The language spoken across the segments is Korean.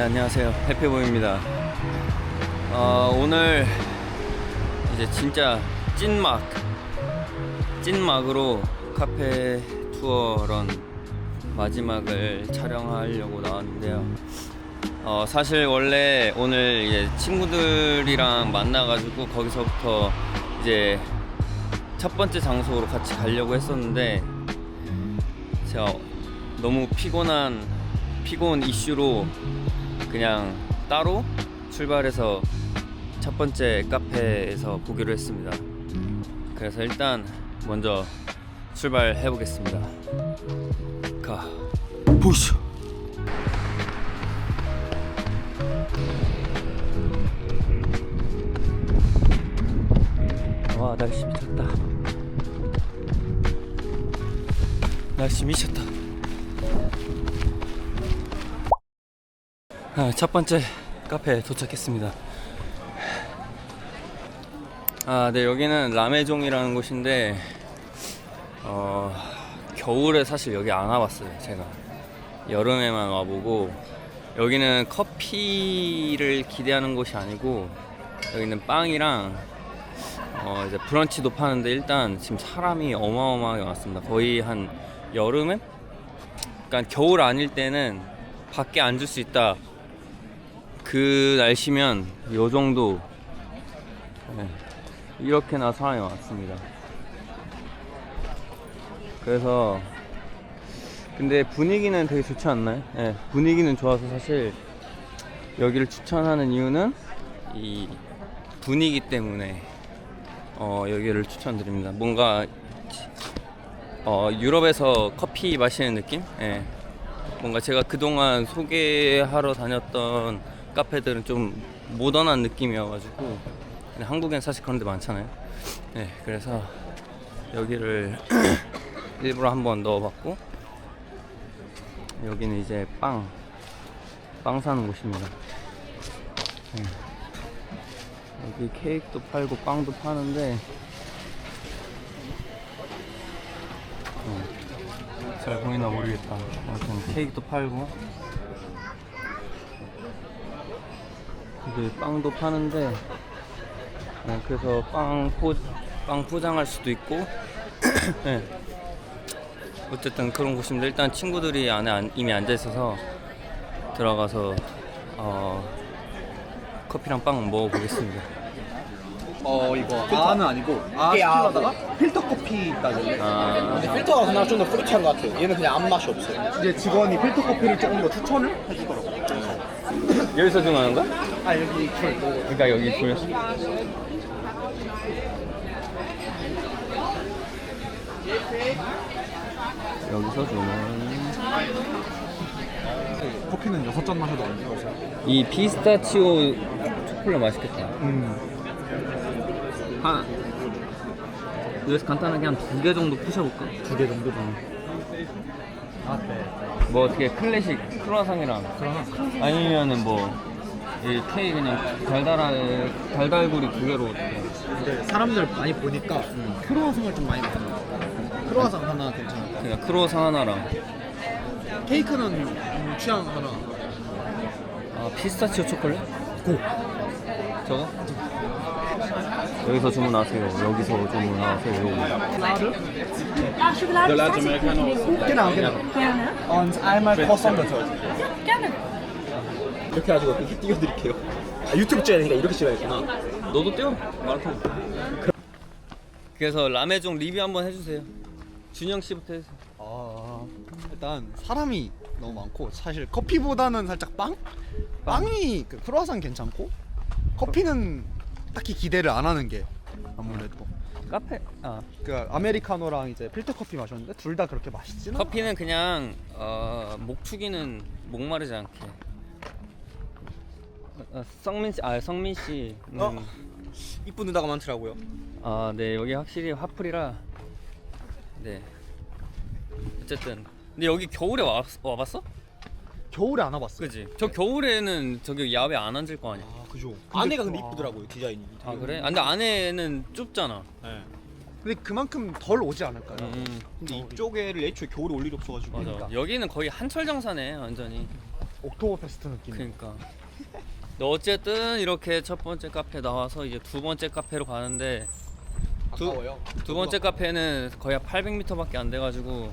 네 안녕하세요 해피보입니다. 어, 오늘 이제 진짜 찐막 찐막으로 카페 투어런 마지막을 촬영하려고 나왔는데요. 어, 사실 원래 오늘 이제 친구들이랑 만나가지고 거기서부터 이제 첫 번째 장소로 같이 가려고 했었는데 제가 너무 피곤한 피곤 이슈로 그냥 따로 출발해서 첫 번째 카페에서 보기로 했습니다. 그래서 일단 먼저 출발해 보겠습니다. 가 보시죠. 와 날씨 미쳤다. 날씨 미쳤다. 첫 번째 카페에 도착했습니다. 아, 네, 여기는 라메종이라는 곳인데, 어, 겨울에 사실 여기 안 와봤어요, 제가. 여름에만 와보고, 여기는 커피를 기대하는 곳이 아니고, 여기는 빵이랑, 어, 이제 브런치도 파는데, 일단 지금 사람이 어마어마하게 많습니다. 거의 한 여름에? 그러니까 겨울 아닐 때는 밖에 앉을 수 있다. 그 날씨면 요 정도 네, 이렇게나 사람이 많습니다. 그래서 근데 분위기는 되게 좋지 않나요? 네, 분위기는 좋아서 사실 여기를 추천하는 이유는 이 분위기 때문에 어, 여기를 추천드립니다. 뭔가 어, 유럽에서 커피 마시는 느낌? 예. 뭔가 제가 그동안 소개하러 다녔던 카페들은 좀 모던한 느낌이어가지고 한국엔 사실 그런 데 많잖아요. 네, 그래서 여기를 일부러 한번 넣어봤고 여기는 이제 빵, 빵 사는 곳입니다. 네. 여기 케이크도 팔고 빵도 파는데 어, 잘 보이나 모르겠다. 아무튼 케이크도 팔고 이게 빵도 파는데 네, 그래서 빵, 포, 빵 포장할 수도 있고 네. 어쨌든 그런 곳입니다. 일단 친구들이 안에 안- 이미 앉아 있어서 들어가서 어, 커피랑 빵 먹어보겠습니다. 어 이거 아는 아니고 아 시키다가 필터 커피 따길래 아, 근데 필터가 그나마 좀더 프루티한 것 같아요. 얘는 그냥 아무 맛이 없어요. 이제 직원이 필터 커피를 조금 더 추천을 해주더라고 여기서 주문하는 거야? 아 여기 줄 뭐, 그러니까 여기 줄 여기서 주문 커피는 여섯 잔 마셔도 안 돼요? 이 피스타치오 초콜릿 맛있겠다. 음. 한 여기서 간단하게 한 두 개 정도 푸셔볼까? 두 개 정도 아 네 뭐 어떻게 클래식 크루아상이랑 아니면은 뭐 이 케이크 그냥 달달한 달달구리 두 개로 근데 사람들 많이 보니까 크로와상을 좀 많이 먹는 것 같아요 크로와상 하나 괜찮아 그냥 크루아상 하나랑 케이크는 음, 취향 하나 아 피스타치오 초콜릿? 고 저거? 여기서 주문하세요. 여기서 주문하세요. Ah, Schokolade Chocolade ist fertig. Americano. Genau genau Gerne. und einmal Croissant bitte Gerne. 이렇게 가지고 어떻게 띄워드릴게요. 아, 유튜브 찍으니까 이렇게 찍어야겠구나. 너도 뛰어? 마라톤. 그래서 라메종 리뷰 한번 해주세요. 준영 씨부터 해주세요. 아 일단 사람이 너무 많고 사실 커피보다는 살짝 빵? 빵이 그 크로와상 괜찮고 커피는 딱히 기대를 안 하는 게 아무래도 카페. 아 그 아메리카노랑 이제 필터 커피 마셨는데 둘 다 그렇게 맛있지는 않아. 커피는 그냥 어, 목 축이는 목마르지 않게. 어, 성민 씨, 아 성민 씨. 음, 어? 이쁜 누나가 많더라고요. 아, 네 여기 확실히 화풀이라. 네. 어쨌든. 근데 여기 겨울에 와, 와봤어? 겨울에 안 와봤어. 그지? 저 겨울에는 저기 야외 안 앉을 거 아니야. 아 그죠. 안에가 근데 아, 이쁘더라고요 디자인이. 아 그래? 아, 근데 안에는 좁잖아. 네. 근데 그만큼 덜 오지 않을까요? 음, 근데 이쪽에를 애초에 겨울에 올 일이 없어가지고. 맞아. 그러니까. 여기는 거의 한철 장사네 완전히. 옥토버 페스트 느낌. 그러니까. 근데 어쨌든 이렇게 첫 번째 카페 나와서 이제 두 번째 카페로 가는데 두, 아까워요. 두 번째 카페는 거의 800m밖에 안 돼가지고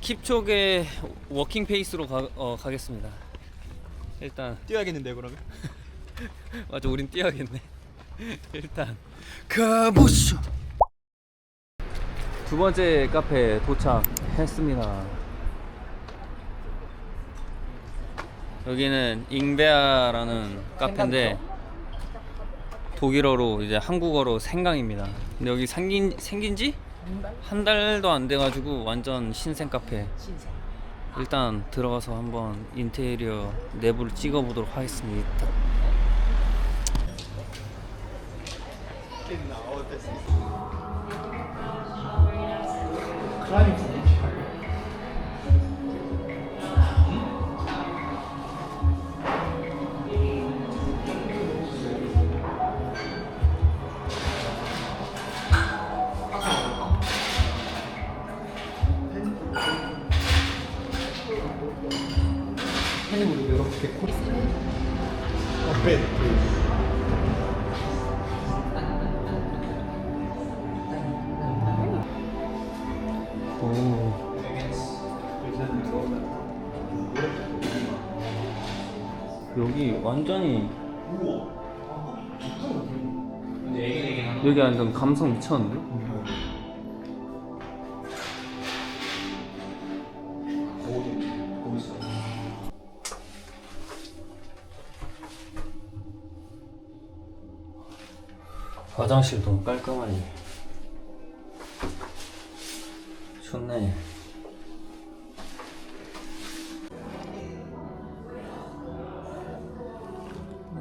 킵촉의 워킹 페이스로 가, 어, 가겠습니다. 일단 뛰어야겠는데 그러면? 맞아 우린 뛰어야겠네. 일단 가보시죠. 두 번째 카페 도착했습니다. 여기는 잉베아라는 카페인데 독일어로 이제 한국어로 생강입니다. 근데 여기 생긴 생긴지 한 달도 안 돼가지고 완전 신생 카페. 일단 들어가서 한번 인테리어 내부를 찍어보도록 하겠습니다. 오. 여기 완전히 여기 완전 감성 미쳤는데? 화장실 너무 깔끔하니. 좋네.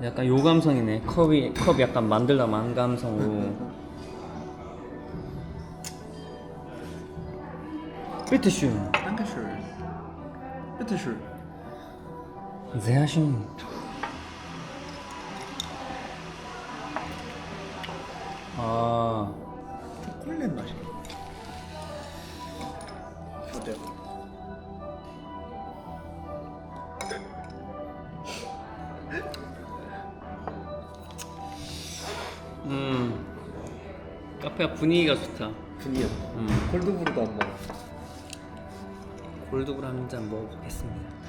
약간 요 감성이네. 컵이 컵 약간 만들다 만 감성으로. 비트슈. Dankeschön. Bitteschön. sehr schön 아 초콜릿 맛이. 어때요? 음 카페가 분위기가 좋다 분이요. 음 콜드브루도 안 먹어. 골드브루 한잔 먹어보겠습니다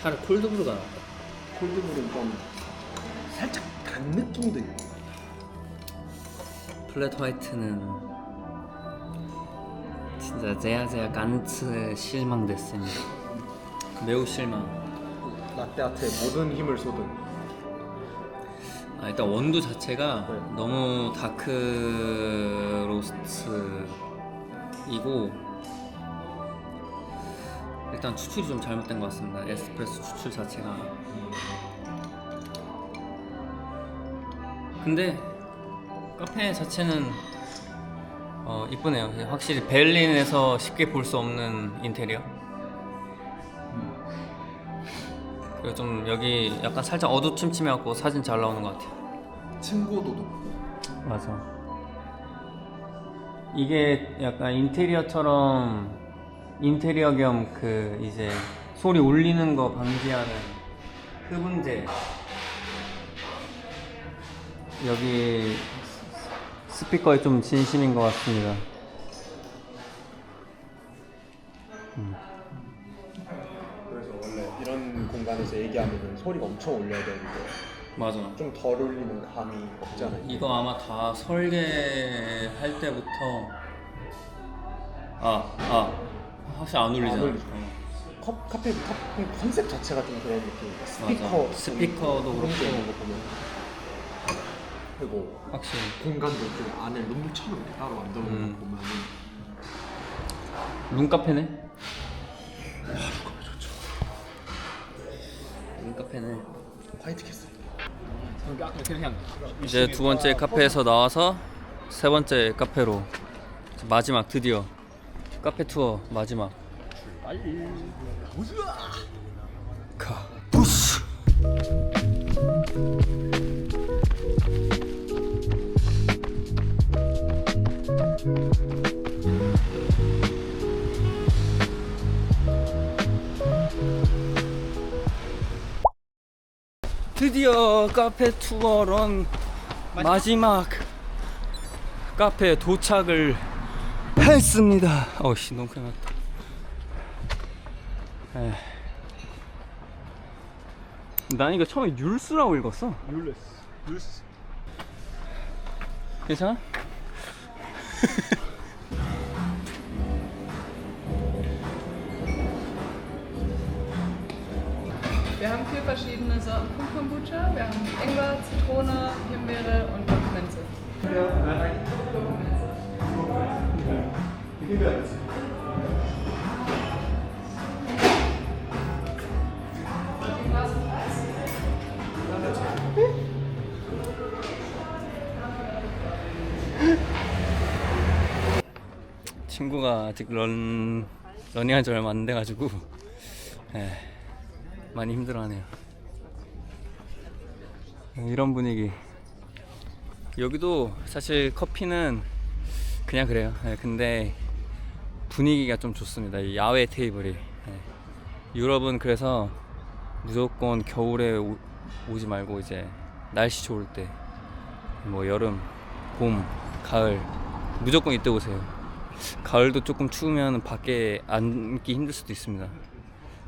차라리 콜드브루가 낫다 콜드브루는 좀 살짝 단 느낌도 있고. 플랫 화이트는 진짜 제야제야 간츠 실망됐습니다. 매우 실망. 라떼아트에 모든 힘을 쏟은. 아, 일단 원두 자체가 네. 너무 다크 로스트이고 일단 추출이 좀 잘못된 것 같습니다. 에스프레소 추출 자체가. 근데 카페 자체는 어, 이쁘네요. 확실히 베를린에서 쉽게 볼 수 없는 인테리어. 그리고 좀 여기 약간 살짝 어두침침해갖고 사진 잘 나오는 것 같아요. 층고도 높고. 맞아. 이게 약간 인테리어처럼 인테리어 겸 그 이제 소리 울리는 거 방지하는 흡음재. 여기 스피커에 좀 진심인 것 같습니다. 그래서 원래 이런 공간에서 얘기하면 소리가 엄청 올려야 되는데 맞아. 좀 덜 울리는 감이 없잖아요. 이거 아마 다 설계할 때부터 아, 아 확실히 안 울리잖아. 안. 어. 컵 카페 컵 컨셉 자체가 좀 그런 느낌이에요. 스피커 맞아. 스피커도 그렇고. 거 보면 그리고 확실히. 공간도 좀 안에 룸처럼 이렇게 따로 만들어 놓은 음. 거 보면은 룸카페네? 룸카페네. 화이트 캐슬. 이제 두 번째 카페에서 나와서 세 번째 카페로 마지막 드디어 카페 투어 마지막. 빨리 가. 부스. 드디어 카페 투어런 마지막 카페 도착을 했습니다. 어씨 너무 큰일 났다. 에이. 난 이거 처음에 율스라고 읽었어. 율레스. 율스. 괜찮아? Wir haben vier verschiedene Sorten von Kombucha. Wir haben Ingwer, Zitrone, Himbeere und Minze. 친구가 아직 런 러닝한 지 얼마 안 돼가지고 에, 많이 힘들어하네요. 이런 분위기. 여기도 사실 커피는 그냥 그래요. 예, 근데 분위기가 좀 좋습니다. 이 야외 테이블이. 예. 유럽은 그래서 무조건 겨울에 오, 오지 말고 이제 날씨 좋을 때 뭐 여름, 봄, 가을 무조건 이때 오세요. 가을도 조금 추우면 밖에 앉기 힘들 수도 있습니다.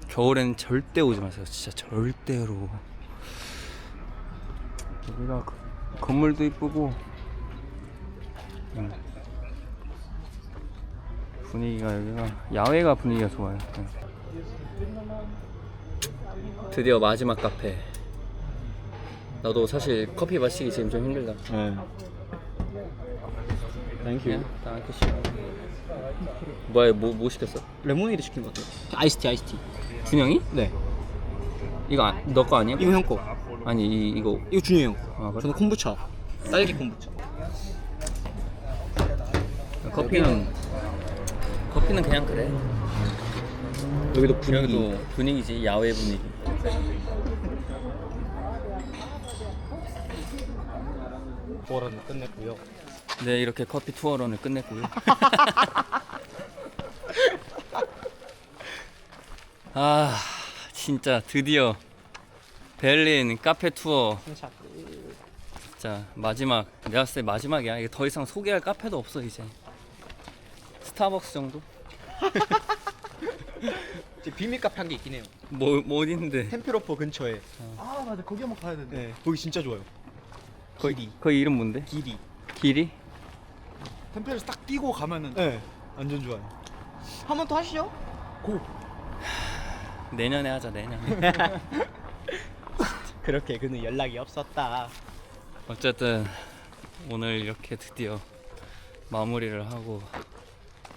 겨울에는 절대 오지 마세요. 진짜 절대로. 여기가 그- 건물도 이쁘고 음. 분위기가 여기가 야외가 분위기가 좋아요. 네. 드디어 마지막 카페. 나도 사실 커피 마시기 지금 좀 힘들다. 네. 땡큐. 그냥 다음에 시 뭐야 뭐, 뭐 시켰어? 레모네이드 시킨 것 같아요. 아이스티, 아이스티. 준영이? 네. 이거 너거 아니야? 이거 형 거. 아니 이, 이거 이거 준이 형. 아, 그래? 저는 콤부차. 딸기 콤부차. 커피는 커피는 그냥 그래. 여기도 분위기. 여기도 분위기지 야외 분위기. 보러는 끝냈고요. 네 이렇게 커피 투어런을 끝냈고요. 아 진짜 드디어 베를린 카페 투어 진짜 마지막 내가 봤을 때 마지막이야. 이게 더 이상 소개할 카페도 없어 이제. 스타벅스 정도? 비밀 카페 한 게 있긴 해요. 뭐, 뭐 어딘데? 템페로퍼 근처에. 아 맞아 거기 한번 가야 되는데. 네. 거기 진짜 좋아요. 거기 거기 이름 뭔데? 길이. 길이? 템페를 딱 뛰고 가면은 네. 완전 좋아요. 한 번 더 하시죠. 내년에 하자 내년에. 그렇게 그는 연락이 없었다. 어쨌든 오늘 이렇게 드디어 마무리를 하고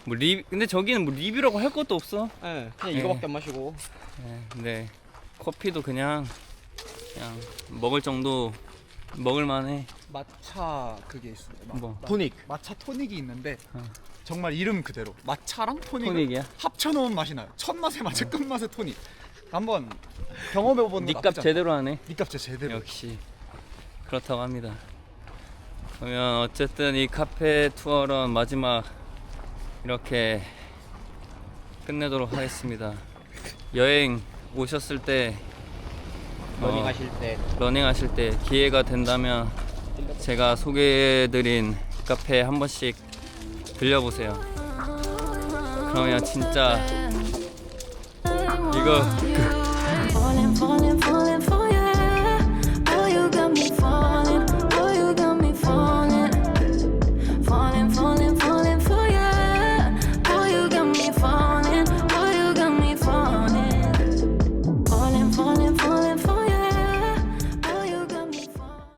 뭐 리, 근데 저기는 뭐 리뷰라고 할 것도 없어. 네. 그냥 네. 이거밖에 안 마시고. 네, 근데 커피도 그냥 그냥 먹을 정도 먹을 만해. 마차 그게 있습니다. 마- 뭐 토닉. 마차 토닉이 있는데 어. 정말 이름 그대로 마차랑 토닉을 토닉이야? 합쳐놓은 맛이 나요. 첫 맛의 맛의 끝맛의 토닉. 한번 경험해보는 거 니값 나쁘지 않아요. 제대로 하네. 니값 제대로. 역시 그렇다고 합니다. 그러면 어쨌든 이 카페 투어런 마지막 이렇게 끝내도록 하겠습니다. 여행 오셨을 때 러닝 어, 하실 때. 러닝 하실 때 기회가 된다면 제가 소개해드린 카페 한 번씩 들려보세요. 그러면 진짜 이거